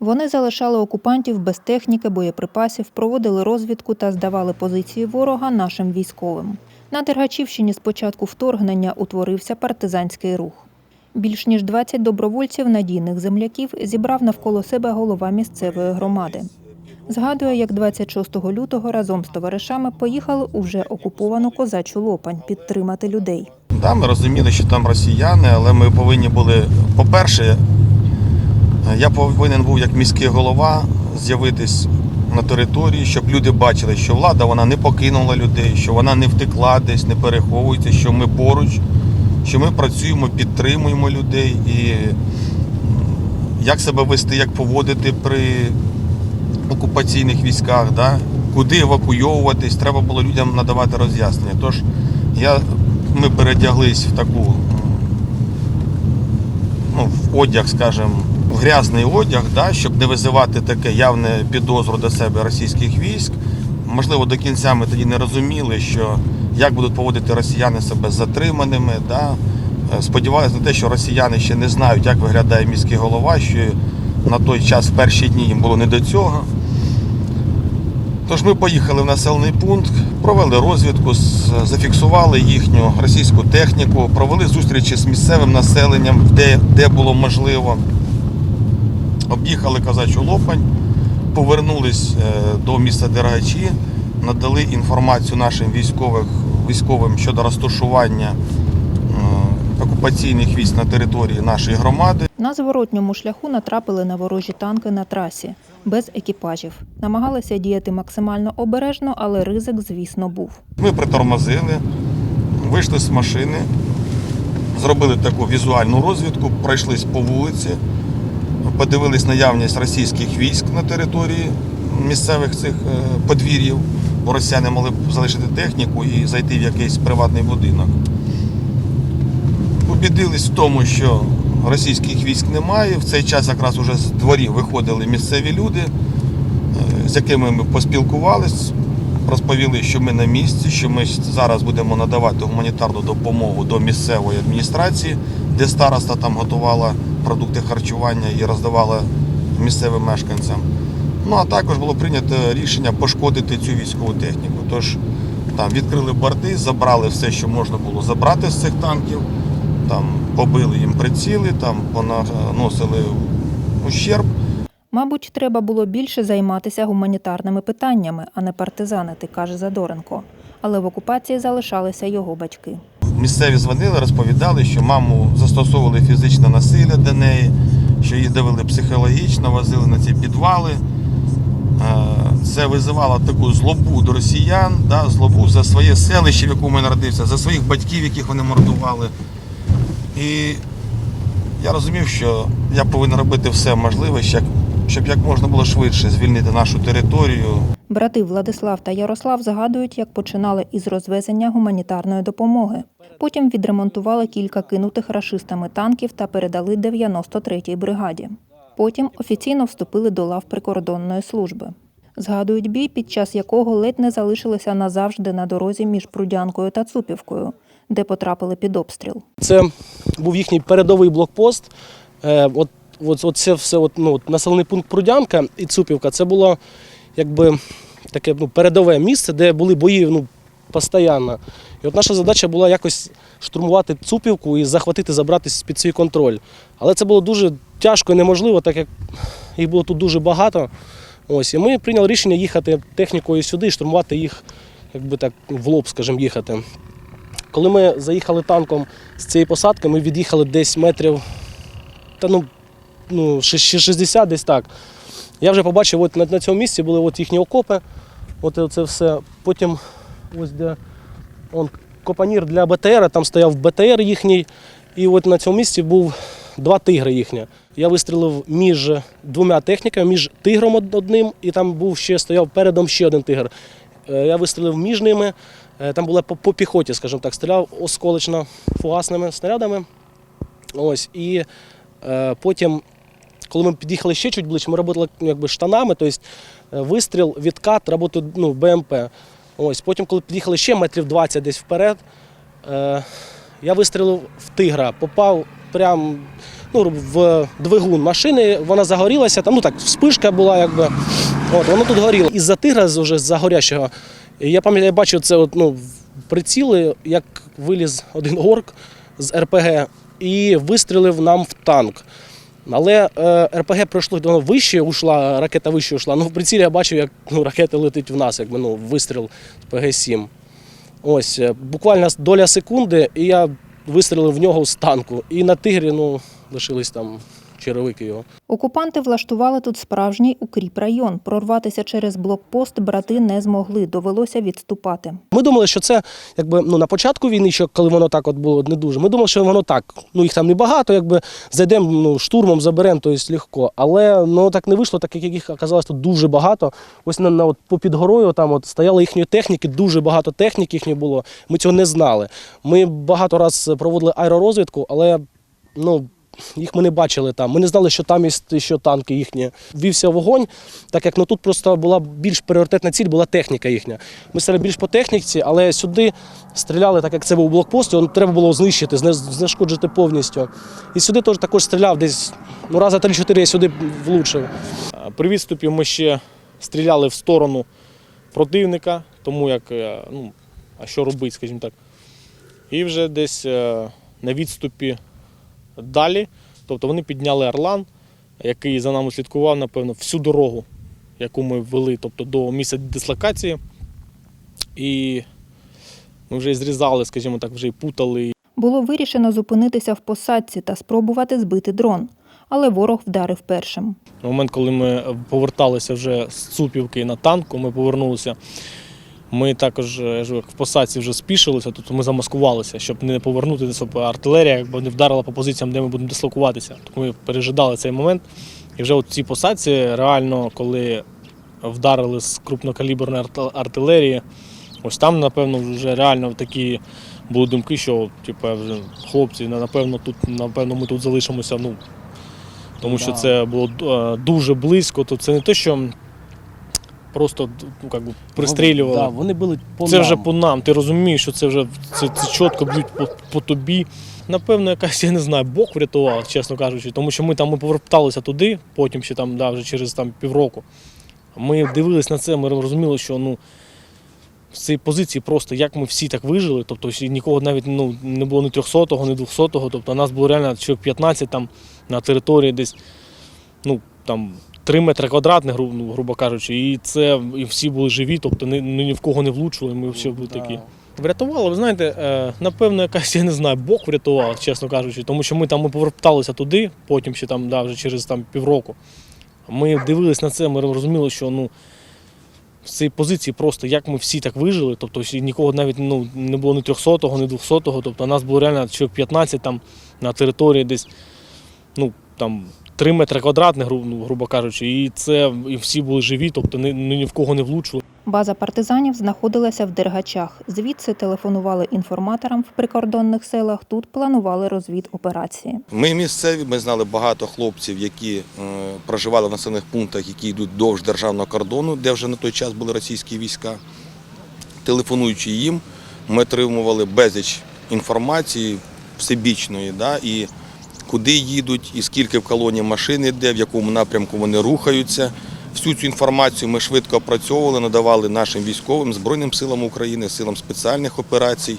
Вони залишали окупантів без техніки, боєприпасів, проводили розвідку та здавали позиції ворога нашим військовим. На Дергачівщині з початку вторгнення утворився партизанський рух. Більш ніж 20 добровольців надійних земляків зібрав навколо себе голова місцевої громади. Згадує, як 26 лютого разом з товаришами поїхали у вже окуповану козачу Лопань підтримати людей. Да, ми розуміли, що там росіяни, але ми повинні були, по-перше, я повинен був як міський голова з'явитись на території, щоб люди бачили, що влада вона не покинула людей, що вона не втекла десь, не переховується, що ми поруч, що ми працюємо, підтримуємо людей і як себе вести, як поводити при окупаційних військах, да? куди евакуйовуватись, треба було людям надавати роз'яснення. Тож я, ми передяглись в таку ну, в одяг, скажімо, в грязний одяг, да, щоб не визивати таке явне підозру до себе російських військ. Можливо, до кінця ми тоді не розуміли, що як будуть поводити росіяни себе затриманими. Да. Е, Сподівалися на те, що росіяни ще не знають, як виглядає міський голова, що на той час в перші дні їм було не до цього. Тож ми поїхали в населений пункт, провели розвідку, зафіксували їхню російську техніку, провели зустрічі з місцевим населенням, де, де було можливо. Об'їхали Казачу Лопань, повернулись е, до міста Дергачі, надали інформацію нашим військових, військовим щодо розташування е, окупаційних військ на території нашої громади. На зворотньому шляху натрапили на ворожі танки на трасі, без екіпажів. Намагалися діяти максимально обережно, але ризик, звісно, був. Ми притормозили, вийшли з машини, зробили таку візуальну розвідку, пройшлись по вулиці, подивились наявність російських військ на території місцевих цих е, подвір'їв, бо росіяни могли б залишити техніку і зайти в якийсь приватний будинок. Убідились в тому, що російських військ немає. В цей час якраз уже з дворів виходили місцеві люди, е, з якими ми поспілкувались, розповіли, що ми на місці, що ми зараз будемо надавати гуманітарну допомогу до місцевої адміністрації, де староста там готувала продукти харчування і роздавала місцевим мешканцям. Ну а також було прийнято рішення пошкодити цю військову техніку. Тож там відкрили борти, забрали все, що можна було забрати з цих танків, там побили їм приціли, там понаносили ущерб. Мабуть, треба було більше займатися гуманітарними питаннями, а не партизанити, каже Задоренко. Але в окупації залишалися його батьки. Місцеві дзвонили, розповідали, що маму застосовували фізичне насилля до неї, що її давили психологічно, возили на ці підвали. Е, Це визивало таку злобу до росіян, да, злобу за своє селище, в якому я народився, за своїх батьків, яких вони мордували. І я розумів, що я повинен робити все можливе, щоб як можна було швидше звільнити нашу територію, Брати Владислав та Ярослав згадують, як починали із розвезення гуманітарної допомоги. Потім відремонтували кілька кинутих рашистами танків та передали 93-й бригаді. Потім офіційно вступили до лав прикордонної служби. Згадують бій, під час якого ледь не залишилися назавжди на дорозі між Прудянкою та Цупівкою, де потрапили під обстріл. Це був їхній передовий блокпост. Е, От, от, от це все, от, ну, населений пункт Прудянка і Цупівка. Це було якби таке ну, передове місце, де були бої ну, постійно. І от наша задача була якось штурмувати Цупівку і захватити, забрати під свій контроль. Але це було дуже тяжко і неможливо, так як їх було тут дуже багато. Ось, і ми прийняли рішення їхати технікою сюди штурмувати їх, якби так, в лоб, скажімо, їхати. Коли ми заїхали танком з цієї посадки, ми від'їхали десь метрів та ну, ну, ши- ши- 60 десь так. Я вже побачив, от на, на цьому місці були от їхні окопи, от це все. Потім ось де он, копанір для БТР, там стояв БТР їхній, і от на цьому місці був два тигри їхні. Я вистрілив між двома техніками, між тигром одним, і там був ще стояв передом ще один тигр. Е, Я вистрілив між ними. Е, Там була по, по піхоті, скажімо так, стріляв осколочно фугасними снарядами. Ось, і е, потім, коли ми під'їхали ще чуть ближче, ми робили ну, якби штанами, тобто вистріл, відкат, роботу ну, БМП. Ось, потім, коли під'їхали ще метрів 20 десь вперед, е, я вистрілив в тигра, попав прям ну, в двигун машини, вона загорілася, там ну так, вспишка була, якби. От, воно тут горіло. Із-за тигра уже з-за горящого. Я пам'ятаю, я бачив це от, ну, приціли, як виліз один орк з РПГ і вистрілив нам в танк. Але е, РПГ пройшло воно вище, ушла, ракета вище ушла. Ну, в прицілі я бачив, як ну, ракета летить в нас, якби ну, вистріл з ПГ-7. Ось, е, буквально доля секунди, і я вистрілив в нього з танку. І на тигрі ну, лишились там черевики його. Окупанти влаштували тут справжній укріп-район. Прорватися через блокпост брати не змогли, довелося відступати. Ми думали, що це якби ну на початку війни, що коли воно так от було не дуже. Ми думали, що воно так. Ну їх там небагато, якби зайдемо ну, штурмом, заберемо, то є легко. Але ну так не вийшло, так як їх оказалось тут дуже багато. Ось на, на от, попід горою там от стояла їхньої техніки, дуже багато техніки їхньої було. Ми цього не знали. Ми багато раз проводили аеророзвідку, але ну. Їх ми не бачили там. Ми не знали, що там є що танки їхні. Вівся вогонь, так як ну тут просто була більш пріоритетна ціль, була техніка їхня. Ми стріляли більш по техніці, але сюди стріляли, так як це був блокпост, його треба було знищити, знешкоджити повністю. І сюди теж також стріляв десь ну, раза 3-4 я сюди влучив. При відступі ми ще стріляли в сторону противника, тому як, е, ну, а що робити, скажімо так. І вже десь е, на відступі далі, тобто вони підняли Орлан, який за нами слідкував, напевно, всю дорогу, яку ми вели, тобто до місця дислокації. І ми вже зрізали, скажімо так, вже і путали, Було вирішено зупинитися в посадці та спробувати збити дрон. Але ворог вдарив першим. На момент, коли ми поверталися вже з Цупівки на танку, ми повернулися. Ми також е, ж в посадці вже спішилися, тобто ми замаскувалися, щоб не повернути, щоб артилерія якби не вдарила по позиціям, де ми будемо дислокуватися. Тобто ми пережидали цей момент. І вже от в цій посадці реально, коли вдарили з крупнокаліберної арт- артилерії, ось там, напевно, вже реально такі були думки, що типу, хлопці, напевно, тут, напевно, ми тут залишимося. Ну, тому що це було е, дуже близько. То це не те, що просто ну, как би, пристрілювали. Да, вони були по це нам. вже по нам. Ти розумієш, що це вже це, це чітко б'ють по, по тобі. Напевно, якась, я не знаю, Бог врятував, чесно кажучи, тому що ми там ми поверталися туди, потім ще там, да, вже через там, півроку. Ми дивились на це, ми розуміли, що ну, в цій позиції просто як ми всі так вижили, тобто нікого навіть ну, не було ні 300-го, ні 200-го, тобто нас було реально чоловік 15 там на території десь ну, там, 3 метри квадратних, гру- ну, грубо кажучи, і це і всі були живі, тобто ні, ні, ні в кого не влучили, ми всі були такі. Врятувало, ви знаєте, е, напевно, якась, я не знаю, Бог врятував, чесно кажучи, тому що ми там ми поверталися туди, потім ще там, да, вже через там, півроку. Ми дивились на це, ми розуміли, що ну, в цій позиції просто як ми всі так вижили, тобто нікого навіть ну, не було ні 300-го, ні 200-го, тобто нас було реально чоловік 15 там на території десь ну, там, 3 метри квадратних, гру- ну, грубо кажучи, і це і всі були живі, тобто ні, ні в кого не влучили. База партизанів знаходилася в Дергачах. Звідси телефонували інформаторам в прикордонних селах. Тут планували розвідоперації. Ми місцеві, ми знали багато хлопців, які е, проживали в населених пунктах, які йдуть довж державного кордону, де вже на той час були російські війська. Телефонуючи їм, ми отримували безліч інформації всебічної, да, і куди їдуть, і скільки в колоні машин йде, в якому напрямку вони рухаються. Всю цю інформацію ми швидко опрацьовували, надавали нашим військовим Збройним силам України, силам спеціальних операцій,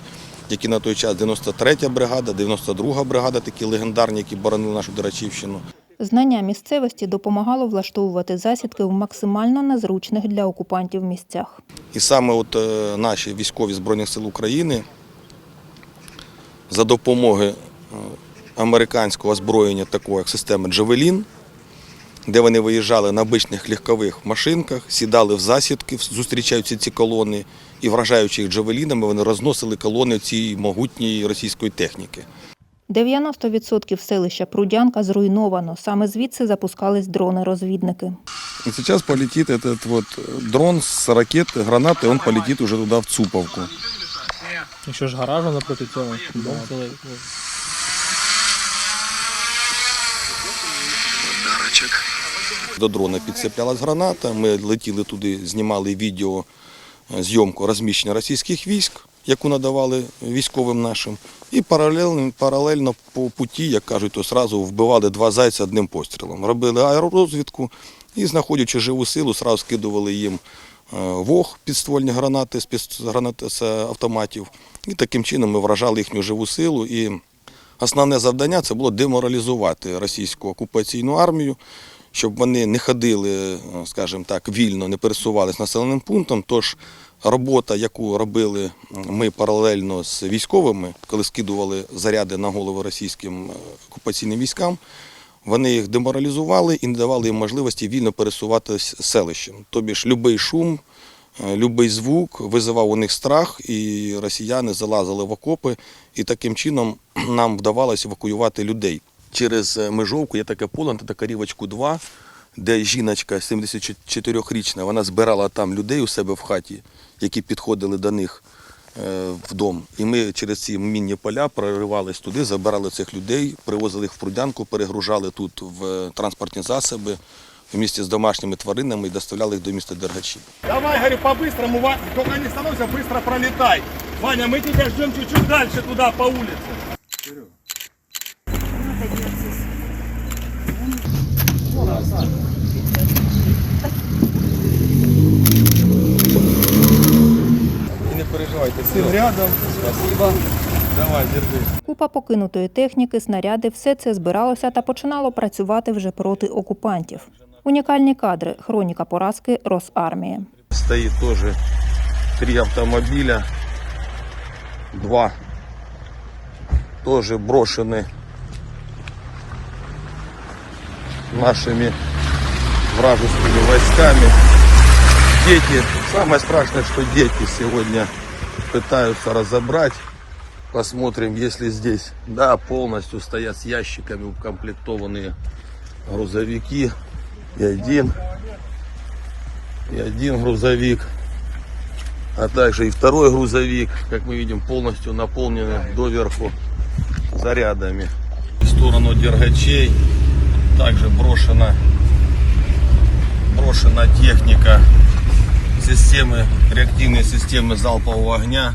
які на той час 93-я бригада, 92-га бригада, такі легендарні, які боронили нашу Дерачівщину. Знання місцевості допомагало влаштовувати засідки в максимально незручних для окупантів місцях. І саме от е, наші військові Збройних сил України за допомогою е, американського озброєння, такого як системи Джавелін, де вони виїжджали на обичних легкових машинках, сідали в засідки, зустрічаються ці колони і, вражаючи їх джавелінами, вони розносили колони цієї могутньої російської техніки. 90% селища Прудянка зруйновано. Саме звідси запускались дрони-розвідники. И сейчас полетит этот вот дрон с ракеты, гранаты, он полетит уже туда, в Цуповку. Якщо ж гаражу напроти цього, дом цілий. До дрона підцеплялась граната. Ми летіли туди, знімали відео е, зйомку розміщення російських військ. яку надавали військовим нашим, і паралельно, паралельно по путі, як кажуть, то сразу вбивали два зайця одним пострілом. Робили аеророзвідку і, знаходячи живу силу, сразу скидували їм е, вог, підствольні гранати з, піс- з автоматів. І таким чином ми вражали їхню живу силу. І основне завдання це було деморалізувати російську окупаційну армію, щоб вони не ходили, е, скажімо так, вільно, не пересувалися населеним пунктом. Тож робота, яку робили ми паралельно з військовими, коли скидували заряди на голови російським е, окупаційним військам, вони їх деморалізували і не давали їм можливості вільно пересуватися селищем. Тобі ж будь-який шум, е, будь-який звук визивав у них страх, і росіяни залазили в окопи, і таким чином нам вдавалося евакуювати людей Через е, межовку є таке поле, на Токарівочку 2, де жіночка 74-річна, вона збирала там людей у себе в хаті, які підходили до них е, в дом. І ми через ці мінні поля проривались туди, забирали цих людей, привозили їх в Прудянку, перегружали тут в е, транспортні засоби в місті з домашніми тваринами і доставляли їх до міста Дергачі. Давай, говорю, по-быстрому, Ва- только не становься, быстро пролетай. Ваня, мы тебя ждем чуть-чуть дальше туда, по улице. І не переживайте, сил рядом. Спасибо. Давай, держи. Купа покинутої техніки, снаряди, все це збиралося та починало працювати вже проти окупантів. Унікальні кадри, хроніка поразки Росармії. Стоит тоже три автомобиля. Два тоже брошены нашими вражескими войсками. Дети, самое страшное, что дети сегодня пытаются разобрать. Посмотрим, если здесь, да, полностью стоят с ящиками укомплектованные грузовики. И один и один грузовик, а также и второй грузовик, как мы видим, полностью наполнены доверху зарядами. В сторону дергачей также брошена, брошена техника системы, реактивные системы залпового огня.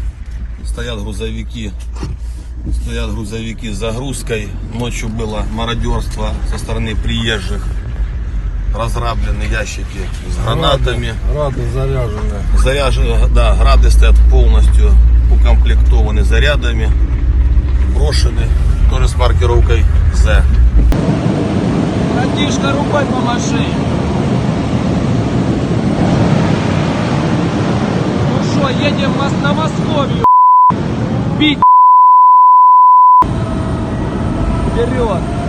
Стоят грузовики, стоят грузовики с загрузкой. Ночью было мародерство со стороны приезжих разраблены ящики с гранатами. Рады заряжены. Заряжены, да, грады стоят полностью укомплектованы зарядами, брошены, тоже с маркировкой Z. Братишка, рукой помаши. Ну что, едем на Московию. Бить. Вперед.